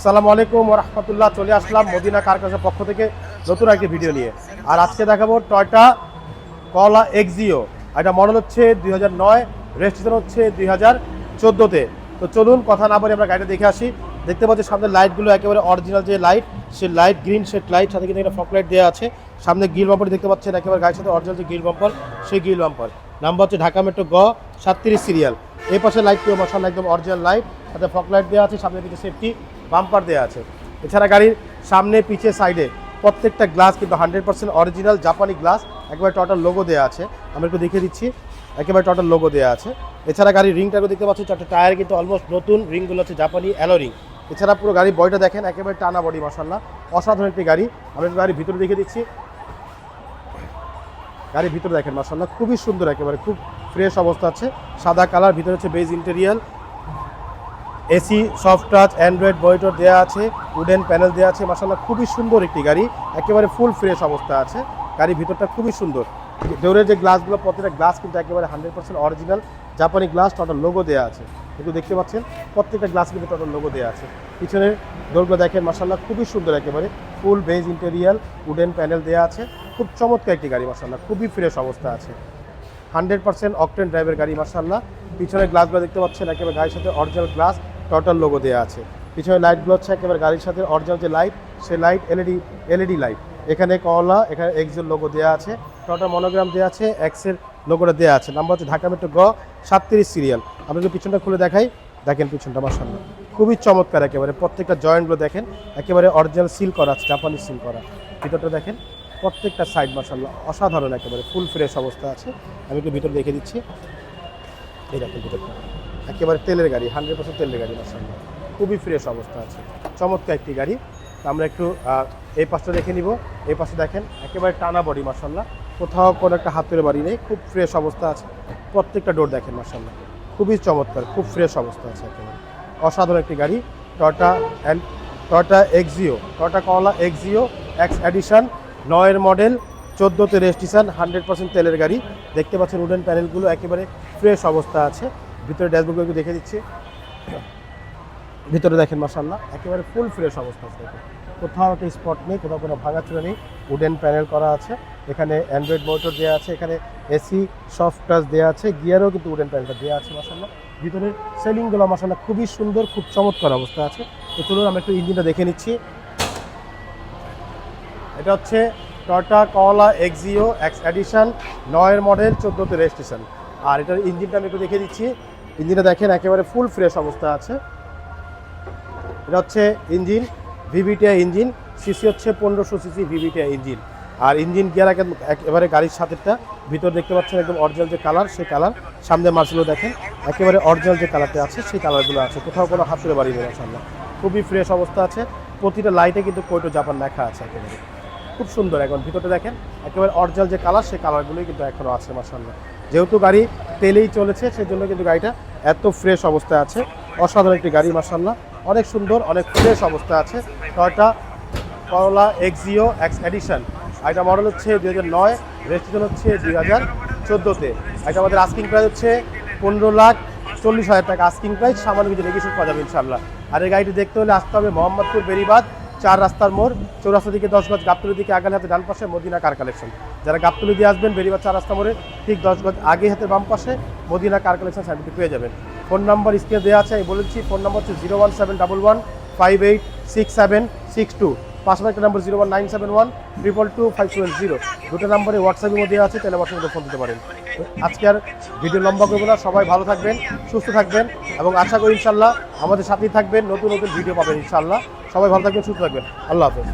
আসসালামু আলাইকুম রহমতুল্লাহ। চলে আসলাম মদিনা কারখানার পক্ষ থেকে নতুন একটি ভিডিও নিয়ে। আর আজকে দেখাবো টয়টা কলা এক্সিও। এটা মডেল হচ্ছে দুই হাজার নয় রেজিস্ট্রেশন হচ্ছে দুই হাজার চোদ্দোতে। তো চলুন, কথা না বলে আমরা গাড়িটা দেখে আসি। দেখতে পাচ্ছি সামনে লাইটগুলো একেবারে অরিজিনাল যে লাইট সে লাইট গ্রিন শেড লাইট সাথে কিন্তু একটা ফক লাইট দেওয়া আছে। সামনে গিল বাম্পার দেখতে পাচ্ছেন, একেবারে গাড়ির সাথে অরিজিনাল যে গিল বাম্পার সেই গিল বাম্পার নাম্বার হচ্ছে ঢাকা মেট্রো গ, সাতত্রিশ সিরিয়াল এই পাশে লাইটটিও মশাল একদম অরিজিনাল লাইট সাথে ফক লাইট দেওয়া আছে, সামনে দিকে সেফটি বাম্পার দেওয়া আছে। এছাড়া গাড়ির সামনে, পিছে, সাইডে প্রত্যেকটা গ্লাস কিন্তু হান্ড্রেড পার্সেন্ট অরিজিনাল জাপানি গ্লাস, একেবারে টটাল লোগো দেওয়া আছে। আমি একটু দেখিয়ে দিচ্ছি, একেবারে টটাল লোগো দেওয়া আছে। এছাড়া গাড়ির রিংটাকে দেখতে পাচ্ছি চারটে টায়ার কিন্তু অলমোস্ট নতুন রিংগুলো হচ্ছে জাপানি অ্যালো রিং এছাড়া পুরো গাড়ির বডিটা দেখেন, একেবারে টানা বডি মাসাল্লাহ অসাধারণ একটি গাড়ি। আমি একটু গাড়ির ভিতরে দেখিয়ে দিচ্ছি। গাড়ির ভিতরে দেখেন মাসাল্লাহ খুবই সুন্দর, একেবারে খুব ফ্রেশ অবস্থা আছে। সাদা কালার ভিতরে হচ্ছে beige interior AC, soft touch, android বইটর দেওয়া আছে, উডেন প্যানেল দেওয়া আছে মাসাল্লাহ খুবই সুন্দর একটি গাড়ি, একেবারে ফুল ফ্রেশ অবস্থা আছে, গাড়ির ভিতরটা খুবই সুন্দর। ডোরের যে গ্লাসগুলো প্রত্যেকটা গ্লাস কিন্তু একেবারে হান্ড্রেড পার্সেন্ট অরিজিনাল জাপানি গ্লাস টোটাল লোগো দেওয়া আছে। কিন্তু দেখতে পাচ্ছেন, প্রত্যেকটা গ্লাস কিন্তু টোটাল লোগো দেওয়া আছে। পিছনের ডোরগুলো দেখেন মাসাল্লাহ খুবই সুন্দর একেবারে full beige interior wooden panel দেওয়া আছে, খুব চমৎকার একটি গাড়ি মাসাল্লাহ খুবই ফ্রেশ অবস্থা আছে। হান্ড্রেড পার্সেন্ট অকটেন ড্রাইভের গাড়ি মার্শাল্লাহ পিছনের গ্লাসগুলো দেখতে পাচ্ছেন, একেবারে গাড়ির সাথে অরিজিনাল গ্লাস টোটাল লোগো দেওয়া আছে। পিছনে লাইটগুলো হচ্ছে একেবারে গাড়ির সাথে অরিজিনাল যে লাইট সে লাইট এলইডি এলইডি লাইট এখানে কলা, এখানে এক্সের লোগো দেওয়া আছে। টোটাল মনোগ্রাম দেওয়া আছে এক্সের লোগোটা দেওয়া আছে। নাম্বার হচ্ছে ঢাকা মেট্রো গ সাতত্রিশ সিরিয়াল আমি যদি পিছনটা খুলে দেখাই। দেখেন পিছনটা আমার মার্শাল্লাহ খুবই চমৎকার একেবারে। প্রত্যেকটা জয়েন্টগুলো দেখেন, একেবারে অরিজিনাল সিল করা আছে জাপানি সিল করা। ভিতরটা দেখেন, প্রত্যেকটা সাইড মার্শাল্লাহ অসাধারণ একেবারে ফুল ফ্রেশ অবস্থা আছে। আমি একটু ভিতরে দেখে দিচ্ছি। এই দেখেন ভিতরটা। একেবারে তেলের গাড়ি হান্ড্রেড পার্সেন্ট তেলের গাড়ি মার্শাল্লাহ খুবই ফ্রেশ অবস্থা আছে। চমৎকার একটি গাড়ি। আমরা একটু এই পাশটা দেখে নিব। এই পাশে দেখেন, একেবারে টানা বডি মার্শাল্লাহ কোথাও কোনো একটা হাতের বাড়ি নেই, খুব ফ্রেশ অবস্থা আছে। প্রত্যেকটা ডোর দেখেন মার্শাল্লাহ খুবই চমৎকার, খুব ফ্রেশ অবস্থা আছে একেবারে। অসাধারণ একটি গাড়ি Toyota and Toyota Axio Toyota Corolla Axio X edition নয়ের মডেল চোদ্দোতে রেজিস্ট্রেশন হান্ড্রেড পার্সেন্ট তেলের গাড়ি। দেখতে পাচ্ছেন উডেন প্যানেলগুলো একেবারে ফ্রেশ অবস্থা আছে। ভিতরে ড্যাশবোর্ডগুলো একটু দেখে দিচ্ছি। ভিতরে দেখেন মাসাল্লাহ একেবারে ফুল ফ্রেশ অবস্থা আছে কোথাও একটা স্পট নেই, কোথাও কোনো ভাঙা ভাঙাচুরা নেই। উডেন প্যানেল করা আছে। এখানে অ্যান্ড্রয়েড মোটর দেওয়া আছে, এখানে এসি সফট টাচ দেওয়া আছে গিয়ারও কিন্তু উডেন প্যানেলটা দেওয়া আছে মাসাল্লাহ ভিতরের সেলিংগুলো মাসাল্লাহ খুবই সুন্দর, খুব চমৎকার অবস্থা আছে। তো চলুন, আমরা একটু ইঞ্জিনটা দেখে নিচ্ছি। এটা হচ্ছে Toyota Corolla Axio X edition নয়ের মডেল চোদ্দোতে রেজিস্ট্রেশন আর এটার ইঞ্জিনটা আমি একটু দেখে দিচ্ছি। ইঞ্জিনটা দেখেন, একেবারে ফুল ফ্রেশ অবস্থা আছে। এটা হচ্ছে ইঞ্জিন ভিভিটিআই ইঞ্জিন সিসি হচ্ছে পনেরোশো সিসি ভিভিটিআই ইঞ্জিন। আর ইঞ্জিন গিয়ার একেবারে গাড়ির সাথেটা ভিতর দেখতে পাচ্ছেন একদম অরিজিনাল যে কালার সেই কালার সামনে মাছগুলো দেখেন, একেবারে অরিজিনাল যে কালারটা আছে, সেই কালারগুলো আছে। কোথাও কোনো হাতের বাড়ি নেই সামনে খুবই ফ্রেশ অবস্থা আছে। প্রতিটা লাইটে কিন্তু কোয়টো জাপান লেখা আছে একেবারে। খুব সুন্দর এখন। ভিতরটা দেখেন, একেবারে অরিজিনাল যে কালার সেই কালারগুলোই কিন্তু এখনও আছে মাসাল্লাহ যেহেতু গাড়ি তেলেই চলেছে, সেজন্য কিন্তু গাড়িটা এত ফ্রেশ অবস্থায় আছে। অসাধারণ একটি গাড়ি মাসাল্লাহ অনেক সুন্দর, অনেক ফ্রেশ অবস্থা আছে। Toyota Corolla Axio X edition এটা মডেল হচ্ছে দুই হাজার নয় রেজিস্ট্রেশন হচ্ছে দুই হাজার চোদ্দোতে। এটা আমাদের আস্কিং প্রাইস হচ্ছে পনেরো লাখ চল্লিশ হাজার টাকা। আস্কিং প্রাইস সামান্য কিছু নেগেশন পাওয়া যাবে ইনশাল্লাহ আর এই গাড়িটি দেখতে হলে আসতে হবে মোহাম্মদপুর বেরিবাদ, চার রাস্তার মোড়, চৌরাস্তা দিকে দশ গজ, গাবতলি দিকে আগালে হাতে ডান পাশে মদিনা কার কালেকশন যারা গাবতলি দিয়ে আসবেন বেরিবাদ চার রাস্তা মোড়ে, ঠিক দশ গজ আগে হাতে বাম পাশে মদিনা কার কালেকশন সাইডটি পেয়ে যাবেন। ফোন নাম্বার স্ক্রিনে দেওয়া আছে আমি বলেছি ফোন নাম্বার হচ্ছে zero one seven double one five eight six seven six two. পাশাপাশি একটা number zero one nine seven one triple two five seven zero. দুটো নাম্বারে হোয়াটসঅ্যাপের মধ্যে আছে, তাহলে হোয়াটসঅ্যাপে ফোন দিতে পারেন। আজকে আর ভিডিও লম্বা করব না, সবাই ভালো থাকবেন, সুস্থ থাকবেন, এবং আশা করি ইনশাল্লাহ আমাদের সাথেই থাকবেন, নতুন নতুন ভিডিও পাবেন ইনশাল্লাহ সবাই ভালো থাকবেন, সুস্থ থাকবেন। আল্লাহ হাফেজ।